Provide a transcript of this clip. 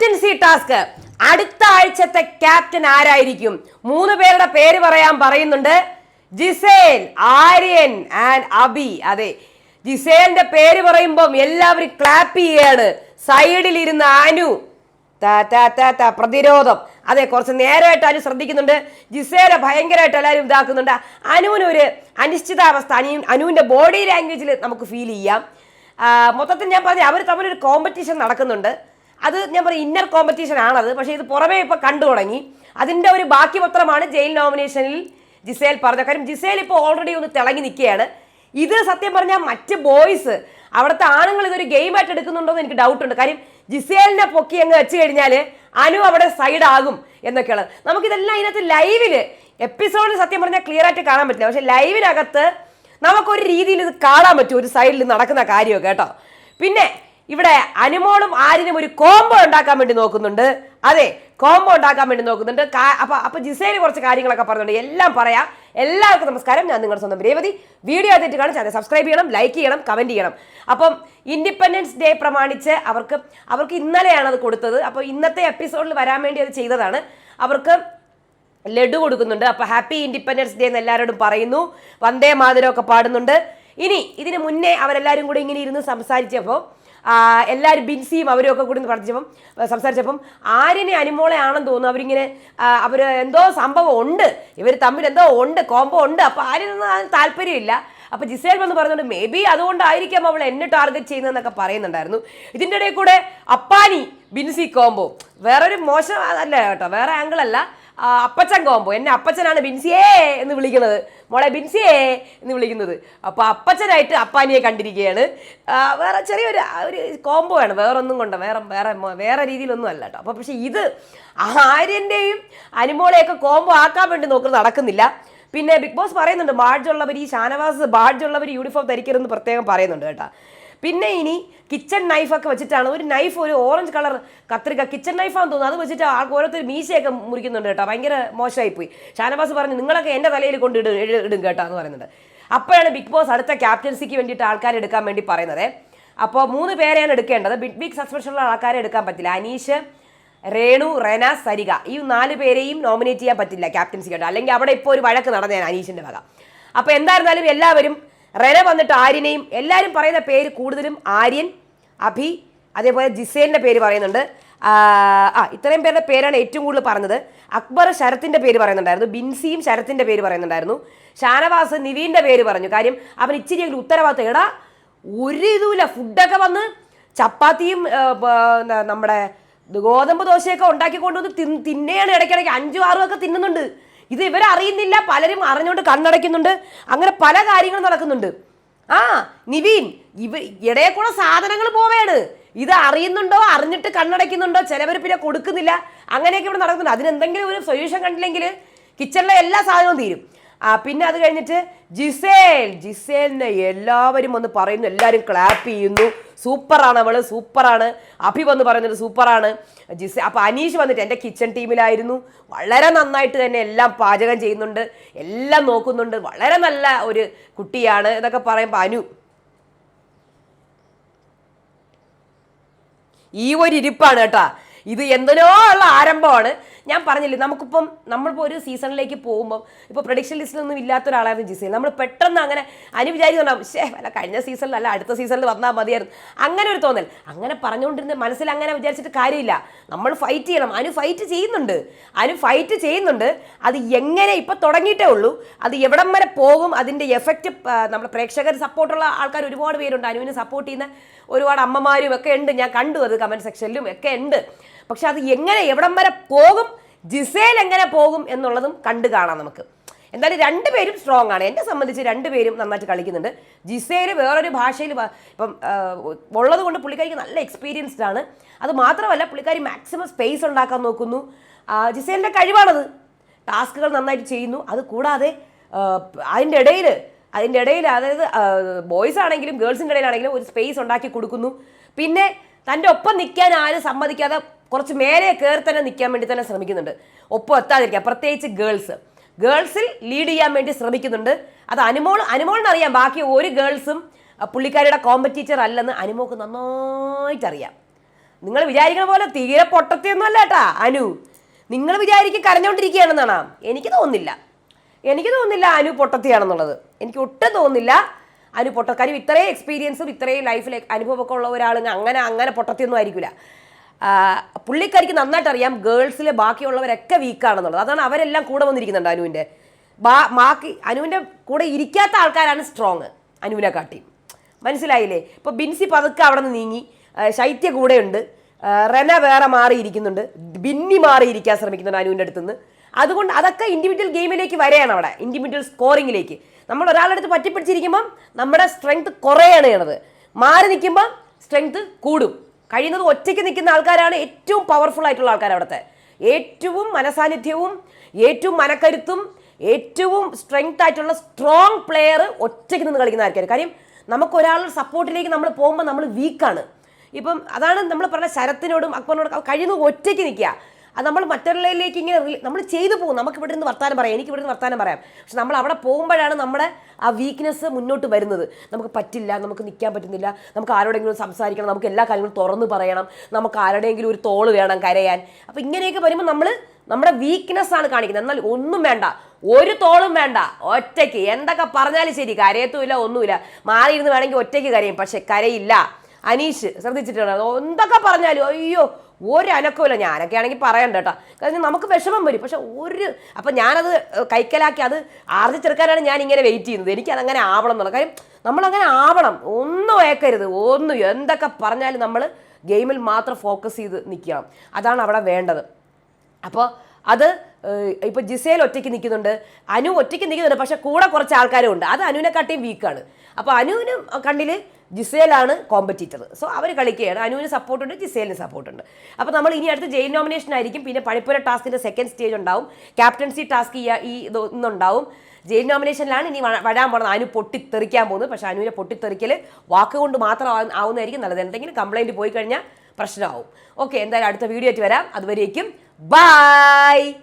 Captaincy task. അടുത്ത ആഴ്ചത്തെ captain ആരായിരിക്കും? മൂന്ന് പേരുടെ പേര് പറയാൻ പറയുന്നുണ്ട്. Gisele Aryan and Abhi. അതെ ജിസേലിന്റെ പേര് പറയുമ്പം എല്ലാവരും ക്ലാപ്പ് ചെയ്യാണ്. സൈഡിൽ ഇരുന്ന അനു. പ്രതിരോധം. അതെ കുറച്ച് നേരമായിട്ട് അനു ശ്രദ്ധിക്കുന്നുണ്ട്. ജിസേല ഭയങ്കരമായിട്ട് എല്ലാവരും ഇതാക്കുന്നുണ്ട്. അനുവിന് ഒരു അനിശ്ചിതാവസ്ഥ. അനു അനുവിന്റെ ബോഡി ലാംഗ്വേജിൽ നമുക്ക് ഫീൽ ചെയ്യാം. മൊത്തത്തിൽ ഞാൻ പറഞ്ഞു അവർ തമ്മിലൊരു കോമ്പറ്റീഷൻ നടക്കുന്നുണ്ട്. അത് ഞാൻ പറയും ഇന്നർ കോമ്പറ്റീഷൻ ആണത്. പക്ഷേ ഇത് പുറമേ ഇപ്പോൾ കണ്ടു തുടങ്ങി. അതിന്റെ ഒരു ബാക്കി പത്രമാണ് ജയിൽ നോമിനേഷനിൽ ജിസേൽ പറഞ്ഞ കാര്യം ജിസേൽ ഇപ്പോൾ ഓൾറെഡി ഒന്ന് തിളങ്ങി നിൽക്കുകയാണ്. ഇത് സത്യം പറഞ്ഞാൽ മറ്റ് ബോയ്സ് അവിടുത്തെ ആണുങ്ങൾ ഇതൊരു ഗെയിമായിട്ട് എടുക്കുന്നുണ്ടോ എന്ന് എനിക്ക് ഡൗട്ട് ഉണ്ട്. കാര്യം ജിസേലിനെ പൊക്കി അങ്ങ് വെച്ച് കഴിഞ്ഞാൽ അനു അവിടെ സൈഡ് ആകും എന്നൊക്കെയാണ്. നമുക്കിതെല്ലാം ഇതിനകത്ത് ലൈവിൽ എപ്പിസോഡിൽ സത്യം പറഞ്ഞാൽ ക്ലിയർ ആയിട്ട് കാണാൻ പറ്റില്ല. പക്ഷേ ലൈവിനകത്ത് നമുക്കൊരു രീതിയിൽ ഇത് കാണാൻ പറ്റും. ഒരു സൈഡിൽ നടക്കുന്ന കാര്യമൊക്കെ കേട്ടോ. പിന്നെ ഇവിടെ അനുമോളും ആരിനും ഒരു കോംബോ ഉണ്ടാക്കാൻ വേണ്ടി നോക്കുന്നുണ്ട്. അതെ കോംബോ ഉണ്ടാക്കാൻ വേണ്ടി നോക്കുന്നുണ്ട്. അപ്പൊ അപ്പൊ ജിസേന് കുറച്ച് കാര്യങ്ങളൊക്കെ പറഞ്ഞിട്ടുണ്ട്. എല്ലാം പറയാം. എല്ലാവർക്കും നമസ്കാരം. ഞാൻ നിങ്ങളുടെ സ്വന്തം രേവതി. വീഡിയോ ആയിട്ട് കാണിച്ച് അതെ സബ്സ്ക്രൈബ് ചെയ്യണം ലൈക്ക് ചെയ്യണം കമന്റ് ചെയ്യണം. അപ്പം ഇൻഡിപെൻഡൻസ് ഡേ പ്രമാണിച്ച് അവർക്ക് അവർക്ക് ഇന്നലെയാണ് അത് കൊടുത്തത്. അപ്പോൾ ഇന്നത്തെ എപ്പിസോഡിൽ വരാൻ വേണ്ടി അത് ചെയ്തതാണ്. അവർക്ക് ലഡു കൊടുക്കുന്നുണ്ട്. അപ്പോൾ ഹാപ്പി ഇൻഡിപെൻഡൻസ് ഡേ എന്ന് എല്ലാവരോടും പറയുന്നു. വന്ദേ മാതരം ഒക്കെ പാടുന്നുണ്ട്. ഇനി ഇതിന് മുന്നേ അവരെല്ലാവരും കൂടി ഇങ്ങനെ ഇരുന്ന് സംസാരിച്ചപ്പോൾ എല്ലാവരും ബിൻസിയും അവരും ഒക്കെ കൂടി പറഞ്ഞപ്പം സംസാരിച്ചപ്പം ആര്യനെ അനുമോളെ ആണെന്ന് തോന്നുന്നു. അവരിങ്ങനെ അവർ എന്തോ സംഭവം ഉണ്ട്. ഇവർ തമ്മിൽ എന്തോ ഉണ്ട് കോംബോ ഉണ്ട്. അപ്പോൾ ആര്യനൊന്നും താല്പര്യമില്ല. അപ്പൊ ജിസേൽ വന്ന് പറയുന്നുണ്ട് മേ ബി അതുകൊണ്ടായിരിക്കാം അവൾ എന്നെ ടാർഗറ്റ് ചെയ്യുന്നതെന്നൊക്കെ പറയുന്നുണ്ടായിരുന്നു. ഇതിന്റെ ഇടയിൽ കൂടെ അപ്പാനി ബിൻസി കോംബോ. വേറൊരു മോശം അല്ല കേട്ടോ വേറെ ആംഗിൾ അല്ല. അപ്പച്ചൻ കോമ്പോ എന്നെ അപ്പച്ചനാണ് ബിൻസിയേ എന്ന് വിളിക്കുന്നത്. മോളെ ബിൻസിയേ എന്ന് വിളിക്കുന്നത്. അപ്പോൾ അപ്പച്ചനായിട്ട് അപ്പാനിയെ കണ്ടിരിക്കുകയാണ്. വേറെ ചെറിയൊരു ഒരു കോംബോ ആണ്. വേറെ ഒന്നും കൊണ്ട് വേറെ വേറെ വേറെ രീതിയിലൊന്നും അല്ല കേട്ടോ അപ്പോൾ പക്ഷേ ഇത് ആര്യന്റെയും അനുമോളെയൊക്കെ കോംബോ ആക്കാൻ വേണ്ടി നോക്കുന്നത് നടക്കുന്നില്ല. പിന്നെ ബിഗ് ബോസ് പറയുന്നുണ്ട് ബാഡ്ജുള്ളവർ ഈ ഷാനവാസ് ബാഡ്ജുള്ളവർ യൂണിഫോം ധരിക്കരുതെന്ന് പ്രത്യേകം പറയുന്നുണ്ട് കേട്ടോ. പിന്നെ ഇനി കിച്ചൺ നൈഫൊക്കെ വെച്ചിട്ടാണ്. ഒരു നൈഫ് ഒരു ഓറഞ്ച് കളർ കത്രിക കിച്ചൺ നൈഫാന്ന് തോന്നുന്നു. അത് വെച്ചിട്ട് ആൾക്ക് ഓരോരുത്തർ മീശയൊക്കെ മുറിക്കുന്നുണ്ട് കേട്ടോ. ഭയങ്കര മോശമായി പോയി ഷാനവാസ് പറഞ്ഞു നിങ്ങളൊക്കെ എന്റെ തലയിൽ കൊണ്ട് ഇടും ഇടും- കേട്ടോ എന്ന് പറയുന്നുണ്ട് അപ്പോഴാണ് ബിഗ് ബോസ് അടുത്ത ക്യാപ്റ്റൻസിക്ക് വേണ്ടിയിട്ട് ആൾക്കാർ എടുക്കാൻ വേണ്ടി പറയുന്നത്. അപ്പോൾ മൂന്ന് പേരെയാണ് എടുക്കേണ്ടത്. ബിഗ് ബിഗ് സസ്പെൻഷനുള്ള ആൾക്കാരെ എടുക്കാൻ പറ്റില്ല. അനീഷ് രേണു റെന സരിക. ഈ നാല് പേരെയും നോമിനേറ്റ് ചെയ്യാൻ പറ്റില്ല ക്യാപ്റ്റൻസി കേട്ടോ അല്ലെങ്കിൽ അവിടെ ഇപ്പോൾ ഒരു വഴക്ക് നടന്നേനെ അനീഷിന്റെ വക. അപ്പോൾ എന്തായിരുന്നാലും എല്ലാവരും റെന വന്നിട്ട് ആര്യനെയും എല്ലാവരും പറയുന്ന പേര് കൂടുതലും ആര്യൻ അഭി അതേപോലെ ജിസേലിന്റെ പേര് പറയുന്നുണ്ട്. ആ ഇത്രയും പേരുടെ പേരാണ് ഏറ്റവും കൂടുതൽ പറഞ്ഞത്. അക്ബർ ശരത്തിന്റെ പേര് പറയുന്നുണ്ടായിരുന്നു. ബിൻസിയും ശരത്തിന്റെ പേര് പറയുന്നുണ്ടായിരുന്നു. ഷാനവാസ് നിവീന്റെ പേര് പറഞ്ഞു. കാര്യം അവൻ ഇച്ചിരി ഉത്തരവാദിത്തം. എടാ ഒരു ഇതുമില്ല. ഫുഡൊക്കെ വന്ന് ചപ്പാത്തിയും നമ്മുടെ ഗോതമ്പ് ദോശയൊക്കെ ഉണ്ടാക്കി കൊണ്ടുവന്ന് ഇടയ്ക്കിടയ്ക്ക്. അഞ്ചും ആറും ഒക്കെ തിന്നുന്നുണ്ട്. ഇത് ഇവരറിയുന്നില്ല പലരും അറിഞ്ഞുകൊണ്ട് കണ്ണടയ്ക്കുന്നുണ്ട് അങ്ങനെ പല കാര്യങ്ങളും നടക്കുന്നുണ്ട്. ആ നിവീൻ ഇവ ഇടയെ കൂടെ സാധനങ്ങൾ പോവേണ്. ഇത് അറിയുന്നുണ്ടോ അറിഞ്ഞിട്ട് കണ്ണടയ്ക്കുന്നുണ്ടോ ചിലവർ പിന്നെ കൊടുക്കുന്നില്ല അങ്ങനെയൊക്കെ ഇവിടെ നടക്കുന്നുണ്ട്. അതിനെന്തെങ്കിലും ഒരു സൊല്യൂഷൻ കണ്ടില്ലെങ്കിൽ കിച്ചണിലെ എല്ലാ സാധനവും തീരും. ആ പിന്നെ അത് കഴിഞ്ഞിട്ട് ജിസേൽ. ജിസേലിനെ എല്ലാവരും ഒന്ന് പറയുന്നു എല്ലാവരും ക്ലാപ്പ് ചെയ്യുന്നു. സൂപ്പറാണ് അവൾ സൂപ്പറാണ്. അഭി വന്ന് പറയുന്നത് സൂപ്പറാണ്. ജിസേ അപ്പോൾ അനീഷ് വന്നിട്ട് എന്റെ കിച്ചൺ ടീമിലായിരുന്നു വളരെ നന്നായിട്ട് തന്നെ എല്ലാം പാചകം ചെയ്യുന്നുണ്ട്. എല്ലാം നോക്കുന്നുണ്ട്. വളരെ നല്ല ഒരു കുട്ടിയാണ് എന്നൊക്കെ പറയുമ്പോൾ അനു. ഈ ഒരു ഇരിപ്പാണ് കേട്ടാ. ഇത് എന്തിനോ ഉള്ള ആരംഭമാണ്. ഞാൻ പറഞ്ഞില്ലേ നമുക്കിപ്പം നമ്മളിപ്പോൾ ഒരു സീസണിലേക്ക് പോകുമ്പോൾ ഇപ്പോൾ പ്രൊഡിക്ഷൻ ലിസ്റ്റിലൊന്നും ഇല്ലാത്ത ഒരാളായിരുന്നു ജിസയിൽ നമ്മൾ പെട്ടെന്ന് അങ്ങനെ അനു വിചാരിക്കുന്നുണ്ടാവും ശേ അല്ല കഴിഞ്ഞ സീസണിൽ അല്ല അടുത്ത സീസണിൽ വന്നാൽ മതിയായിരുന്നു. അങ്ങനെ ഒരു തോന്നൽ. അങ്ങനെ പറഞ്ഞുകൊണ്ടിരുന്ന മനസ്സിൽ അങ്ങനെ വിചാരിച്ചിട്ട് കാര്യമില്ല. നമ്മൾ ഫൈറ്റ് ചെയ്യണം. അനു ഫൈറ്റ് ചെയ്യുന്നുണ്ട്. അനു ഫൈറ്റ് ചെയ്യുന്നുണ്ട്. അത് എങ്ങനെ ഇപ്പം തുടങ്ങിയിട്ടേ ഉള്ളൂ. അത് എവിടം വരെ പോകും. അതിന്റെ എഫക്റ്റ് നമ്മുടെ പ്രേക്ഷകർ സപ്പോർട്ടുള്ള ആൾക്കാർ ഒരുപാട് പേരുണ്ട്. അനുവിനെ സപ്പോർട്ട് ചെയ്യുന്ന ഒരുപാട് അമ്മമാരും ഒക്കെ ഉണ്ട്. ഞാൻ കണ്ടു അത് കമന്റ് സെക്ഷനിലും ഒക്കെ ഉണ്ട്. പക്ഷെ അത് എങ്ങനെ എവിടം വരെ പോകും? ജിസേൽ എങ്ങനെ പോകും എന്നുള്ളതും കണ്ടു കാണാം നമുക്ക്. എന്തായാലും രണ്ടുപേരും സ്ട്രോങ് ആണ്. എന്നെ സംബന്ധിച്ച് രണ്ടുപേരും നന്നായിട്ട് കളിക്കുന്നുണ്ട്. ജിസേൽ വേറൊരു ഭാഷയിൽ ഇപ്പം ഉള്ളത് കൊണ്ട് പുള്ളിക്കാരിക്ക് നല്ല എക്സ്പീരിയൻസ്ഡ് ആണ്. അത് മാത്രമല്ല പുള്ളിക്കാരി മാക്സിമം സ്പേസ് ഉണ്ടാക്കാൻ നോക്കുന്നു. ജിസേലിന്റെ കഴിവാണത്. ടാസ്കുകൾ നന്നായിട്ട് ചെയ്യുന്നു. അത് കൂടാതെ അതിന്റെ ഇടയിൽ അതിന്റെ ഇടയിൽ അതായത് ബോയ്സ് ആണെങ്കിലും ഗേൾസിന്റെ ഇടയിലാണെങ്കിലും ഒരു സ്പേസ് ഉണ്ടാക്കി കൊടുക്കുന്നു. പിന്നെ തന്റെ ഒപ്പം നിൽക്കാൻ ആരും സമ്മതിക്കാതെ കുറച്ച് മേലെ കയറി തന്നെ നിൽക്കാൻ വേണ്ടി തന്നെ ശ്രമിക്കുന്നുണ്ട്. ഒപ്പം എത്താതിരിക്കുക പ്രത്യേകിച്ച് ഗേൾസ്. ഗേൾസിൽ ലീഡ് ചെയ്യാൻ വേണ്ടി ശ്രമിക്കുന്നുണ്ട്. അത് അനുമോൾ അനുമോളിനറിയാം ബാക്കി ഒരു ഗേൾസും പുള്ളിക്കാരിയുടെ കോമ്പറ്റീറ്റർ അല്ലെന്ന് അനുമോക്ക് നന്നായിട്ടറിയാം നിങ്ങൾ വിചാരിക്കുന്ന പോലെ തീരെ പൊട്ടത്തിയൊന്നും അല്ല കേട്ടാ അനു. നിങ്ങൾ വിചാരിക്കും കരഞ്ഞുകൊണ്ടിരിക്കുകയാണെന്നാണ്. എനിക്ക് തോന്നുന്നില്ല. എനിക്ക് തോന്നുന്നില്ല അനു പൊട്ടത്തിയാണെന്നുള്ളത്. എനിക്ക് ഒട്ടും തോന്നില്ല അനു പൊട്ട കാര്യം ഇത്രയും എക്സ്പീരിയൻസും ഇത്രയും ലൈഫിൽ അനുഭവമൊക്കെ ഉള്ള ഒരാൾ അങ്ങനെ അങ്ങനെ പൊട്ടത്തിയൊന്നും ആയിരിക്കില്ല പുള്ളിക്കാരിക്ക് നന്നായിട്ട് അറിയാം ഗേൾസിലെ ബാക്കിയുള്ളവരൊക്കെ വീക്കാണെന്നുള്ളത്. അതാണ് അവരെല്ലാം കൂടെ വന്നിരിക്കുന്നുണ്ട് അനുവിന്റെ. ബാ ബാക്കി അനുവിന്റെ കൂടെ ഇരിക്കാത്ത ആൾക്കാരാണ് സ്ട്രോങ് അനുവിനെ കാട്ടി. മനസ്സിലായില്ലേ? ഇപ്പോൾ ബിൻസി പതുക്കെ അവിടെ നിന്ന് നീങ്ങി ശൈത്യ കൂടെയുണ്ട്. റെന വേറെ മാറിയിരിക്കുന്നുണ്ട്. ബിന്നി മാറിയിരിക്കാൻ ശ്രമിക്കുന്നുണ്ട് അനുവിന്റെ അടുത്തുനിന്ന്. അതുകൊണ്ട് അതൊക്കെ ഇൻഡിവിജ്വൽ ഗെയിമിലേക്ക് വരെയാണ് അവിടെ. ഇൻഡിവിജ്വൽ സ്കോറിങ്ങിലേക്ക് നമ്മൾ ഒരാളുടെ അടുത്ത് പറ്റിപ്പിടിച്ചിരിക്കുമ്പം നമ്മുടെ സ്ട്രെങ്ത് കുറയാണ് ചെയ്യണത് മാറി നിൽക്കുമ്പം സ്ട്രെങ്ത് കൂടും. കഴിയുന്നത് ഒറ്റയ്ക്ക് നിൽക്കുന്ന ആൾക്കാരാണ് ഏറ്റവും പവർഫുൾ ആയിട്ടുള്ള ആൾക്കാർ അവിടുത്തെ. ഏറ്റവും മനസാന്നിധ്യവും ഏറ്റവും മനക്കരുത്തും ഏറ്റവും സ്ട്രെങ്ത് ആയിട്ടുള്ള സ്ട്രോങ് പ്ലെയർ ഒറ്റയ്ക്ക് നിന്ന് കളിക്കുന്ന ആൾക്കാർ കാര്യം നമുക്ക് ഒരാളുടെ സപ്പോർട്ടിലേക്ക് നമ്മൾ പോകുമ്പോൾ നമ്മൾ വീക്കാണ് ഇപ്പം അതാണ് നമ്മൾ പറഞ്ഞ ശരത്തിനോടും അക്ബറിനോടും കഴിയുന്നത് ഒറ്റയ്ക്ക് നിൽക്കുക. അത് നമ്മൾ മറ്റൊരാളിലേക്ക് ഇങ്ങനെ നമ്മൾ ചെയ്തു പോകും. നമുക്ക് ഇവിടെ നിന്ന് വർത്താനം പറയാം. എനിക്ക് ഇവിടെ നിന്ന് വർത്താനം പറയാം. പക്ഷെ നമ്മൾ അവിടെ പോകുമ്പോഴാണ് നമ്മുടെ ആ വീക്ക്നെസ് മുന്നോട്ട് വരുന്നത്. നമുക്ക് പറ്റില്ല നമുക്ക് നിൽക്കാൻ പറ്റുന്നില്ല നമുക്ക് ആരോടെങ്കിലും സംസാരിക്കണം നമുക്ക് എല്ലാ കാര്യങ്ങളും തുറന്ന് പറയണം നമുക്ക് ആരുടെയെങ്കിലും ഒരു തോൾ വേണം കരയാൻ. അപ്പം ഇങ്ങനെയൊക്കെ വരുമ്പോൾ നമ്മൾ നമ്മുടെ വീക്ക്നെസ് ആണ് കാണിക്കുന്നത്. എന്നാൽ ഒന്നും വേണ്ട. ഒരു തോളും വേണ്ട. ഒറ്റയ്ക്ക്. എന്തൊക്കെ പറഞ്ഞാലും ശരി. കരയത്തുമില്ല ഒന്നുമില്ല. മാറിയിരുന്ന് വേണമെങ്കിൽ ഒറ്റയ്ക്ക് കരയും. പക്ഷെ കരയില്ല. അനീഷ് ശ്രദ്ധിച്ചിട്ടുണ്ട്? എന്തൊക്കെ പറഞ്ഞാലും അയ്യോ ഒരു അനക്കമില്ല ഞാനൊക്കെ ആണെങ്കിൽ പറയണ്ട കേട്ടോ. കാരണം നമുക്ക് വിഷമം വരും. പക്ഷെ ഒരു അപ്പം ഞാനത് കൈക്കലാക്കി അത് ആർജിച്ചെടുക്കാനാണ് ഞാൻ ഇങ്ങനെ വെയിറ്റ് ചെയ്യുന്നത്. എനിക്ക് അതങ്ങനെ ആവണം എന്നുള്ള കാര്യം നമ്മളങ്ങനെ ആവണം. ഒന്നും ഏക്കരുത്. ഒന്നും എന്തൊക്കെ പറഞ്ഞാലും നമ്മൾ ഗെയിമിൽ മാത്രം ഫോക്കസ് ചെയ്ത് നിൽക്കണം അതാണ് അവിടെ വേണ്ടത്. അപ്പോൾ അത് ഇപ്പോൾ ജിസേൽ ഒറ്റയ്ക്ക് നിൽക്കുന്നുണ്ട്. അനു ഒറ്റയ്ക്ക് നിൽക്കുന്നുണ്ട്. പക്ഷേ കൂടെ കുറച്ച് ആൾക്കാരും ഉണ്ട് അത് അനുവിനെക്കാട്ടിയും വീക്കാണ് അപ്പോൾ അനുവിനും കണ്ണിൽ ജിസേലാണ് കോമ്പറ്റീറ്റർ സോ അവർ കളിക്കുകയാണ്. അനുവിന് സപ്പോർട്ടുണ്ട് ജിസേലിന് സപ്പോർട്ടുണ്ട് അപ്പോൾ നമ്മൾ ഇനി അടുത്ത് ജയിൽ നോമിനേഷൻ ആയിരിക്കും. പിന്നെ പണിപ്പുര ടാസ്കിന്റെ സെക്കൻഡ് സ്റ്റേജ് ഉണ്ടാവും. ക്യാപ്റ്റൻസി ടാസ്ക് ഈ ഇന്നുണ്ടാവും. ജയിൽ നോമിനേഷനിലാണ് ഇനി വരാൻ പോകുന്നത്. അനു പൊട്ടിത്തെറിക്കാൻ പോകുന്നത്. പക്ഷേ അനുവിനെ പൊട്ടിത്തെറിക്കൽ വാക്കുകൊണ്ട് മാത്രം ആവു- ആവുന്നതായിരിക്കും നല്ലത്. എന്തെങ്കിലും കംപ്ലൈന്റ് പോയി കഴിഞ്ഞാൽ പ്രശ്നമാവും. ഓക്കെ എന്തായാലും അടുത്ത വീഡിയോ ആയിട്ട് വരാം. അതുവരേക്കും ബൈ